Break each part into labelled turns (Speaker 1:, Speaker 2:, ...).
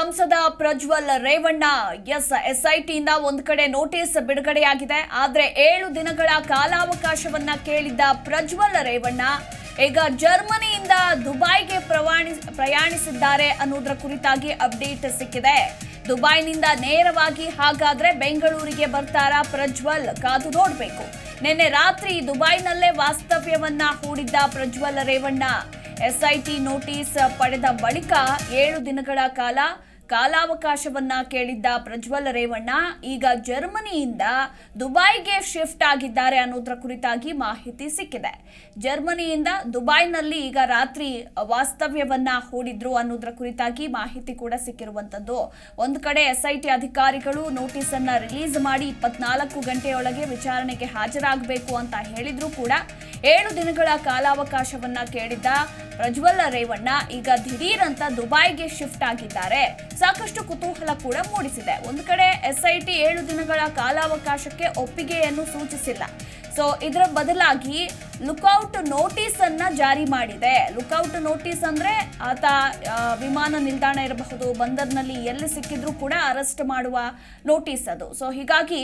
Speaker 1: ಸಂಸದ ಪ್ರಜ್ವಲ್ ರೇವಣ್ಣ, ಎಸ್, ಎಸ್ಐಟಿಯಿಂದ ಒಂದು ಕಡೆ ನೋಟಿಸ್ ಬಿಡುಗಡೆಯಾಗಿದೆ. ಆದರೆ ಏಳು ದಿನಗಳ ಕಾಲಾವಕಾಶವನ್ನ ಕೇಳಿದ್ದ ಪ್ರಜ್ವಲ್ ರೇವಣ್ಣ, ಈಗ ಜರ್ಮನಿಯಿಂದ ದುಬೈಗೆ ಪ್ರವಾಣಿ, ಪ್ರಯಾಣಿಸಿದ್ದಾರೆ ಅನ್ನೋದರ ಕುರಿತಾಗಿ ಅಪ್ಡೇಟ್ ಸಿಕ್ಕಿದೆ. ದುಬೈನಿಂದ ನೇರವಾಗಿ ಹಾಗಾದ್ರೆ ಬೆಂಗಳೂರಿಗೆ ಬರ್ತಾರಾ ಪ್ರಜ್ವಲ್? ಕಾದು ನೋಡಬೇಕು. ನಿನ್ನೆ ರಾತ್ರಿ ದುಬೈನಲ್ಲೇ ವಾಸ್ತವ್ಯವನ್ನ ಹೂಡಿದ್ದ ಪ್ರಜ್ವಲ್ ರೇವಣ್ಣ. ಎಸ್ಐಟಿ ನೋಟಿಸ್ ಪಡೆದ ಬಳಿಕ ಏಳು ದಿನಗಳ ಕಾಲ ಕಾಲಾವಕಾಶವನ್ನ ಕೇಳಿದ್ದ ಪ್ರಜ್ವಲ್ ರೇವಣ್ಣ, ಈಗ ಜರ್ಮನಿಯಿಂದ ದುಬೈಗೆ ಶಿಫ್ಟ್ ಆಗಿದ್ದಾರೆ ಅನ್ನೋದ್ರ ಕುರಿತಾಗಿ ಮಾಹಿತಿ ಸಿಕ್ಕಿದೆ. ಜರ್ಮನಿಯಿಂದ ದುಬೈನಲ್ಲಿ ಈಗ ರಾತ್ರಿ ವಾಸ್ತವ್ಯವನ್ನ ಹೂಡಿದ್ರು ಅನ್ನೋದ್ರ ಕುರಿತಾಗಿ ಮಾಹಿತಿ ಕೂಡ ಸಿಕ್ಕಿರುವಂತದ್ದು ಒಂದು ಕಡೆ ಎಸ್ಐಟಿ ಅಧಿಕಾರಿಗಳು ನೋಟಿಸ್ ಅನ್ನ ರಿಲೀಸ್ ಮಾಡಿ ಇಪ್ಪತ್ನಾಲ್ಕು ಗಂಟೆಯೊಳಗೆ ವಿಚಾರಣೆಗೆ ಹಾಜರಾಗಬೇಕು ಅಂತ ಹೇಳಿದ್ರು ಕೂಡ ಏಳು ದಿನಗಳ ಕಾಲಾವಕಾಶವನ್ನ ಕೇಳಿದ್ದ ಪ್ರಜ್ವಲ್ ರೇವಣ್ಣ, ಈಗ ದಿಢೀರ್ ಅಂತ ದುಬೈಗೆ ಶಿಫ್ಟ್ ಆಗಿದ್ದಾರೆ. ಸಾಕಷ್ಟು ಕುತೂಹಲ ಕೂಡ ಮೂಡಿಸಿದೆ. ಒಂದು ಕಡೆ ಎಸ್ಐಟಿ ಏಳು ದಿನಗಳ ಕಾಲಾವಕಾಶಕ್ಕೆ ಒಪ್ಪಿಗೆಯನ್ನು ಸೂಚಿಸಿಲ್ಲ. ಸೊ ಇದರ ಬದಲಾಗಿ ಲುಕೌಟ್ ನೋಟಿಸ್ ಅನ್ನ ಜಾರಿ ಮಾಡಿದೆ. ಲುಕೌಟ್ ನೋಟಿಸ್ ಅಂದ್ರೆ ಆತ ವಿಮಾನ ನಿಲ್ದಾಣ ಇರಬಹುದು, ಬಂದರ್ನಲ್ಲಿ ಎಲ್ಲಿ ಸಿಕ್ಕಿದ್ರು ಕೂಡ ಅರೆಸ್ಟ್ ಮಾಡುವ ನೋಟಿಸ್ ಅದು. ಸೊ ಹೀಗಾಗಿ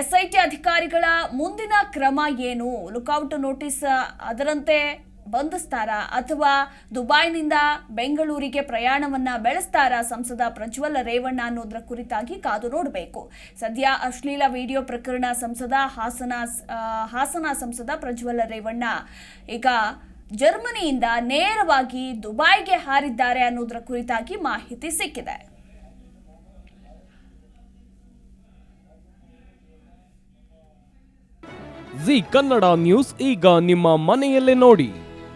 Speaker 1: ಎಸ್ ಐ ಟಿ ಅಧಿಕಾರಿಗಳ ಮುಂದಿನ ಕ್ರಮ ಏನು? ಲುಕೌಟ್ ನೋಟಿಸ್ ಅದರಂತೆ ಬಂಧಿಸ್ತಾರಾ ಅಥವಾ ದುಬೈನಿಂದ ಬೆಂಗಳೂರಿಗೆ ಪ್ರಯಾಣವನ್ನ ಬೆಳೆಸ್ತಾರಾ ಸಂಸದ ಪ್ರಜ್ವಲ್ ರೇವಣ್ಣ ಅನ್ನೋದ್ರ ಕುರಿತಾಗಿ ಕಾದು ನೋಡಬೇಕು. ಸದ್ಯ ಅಶ್ಲೀಲ ವಿಡಿಯೋ ಪ್ರಕರಣ ಸಂಸದ ಹಾಸನ ಹಾಸನ ಸಂಸದ ಪ್ರಜ್ವಲ್ ರೇವಣ್ಣ ಈಗ ಜರ್ಮನಿಯಿಂದ ನೇರವಾಗಿ ದುಬೈಗೆ ಹಾರಿದ್ದಾರೆ ಅನ್ನೋದ್ರ ಕುರಿತಾಗಿ ಮಾಹಿತಿ ಸಿಕ್ಕಿದೆ.
Speaker 2: ಜಿ ಕನ್ನಡ ನ್ಯೂಸ್ ಈಗ ನಿಮ್ಮ ಮನೆಯಲ್ಲೇ ನೋಡಿ.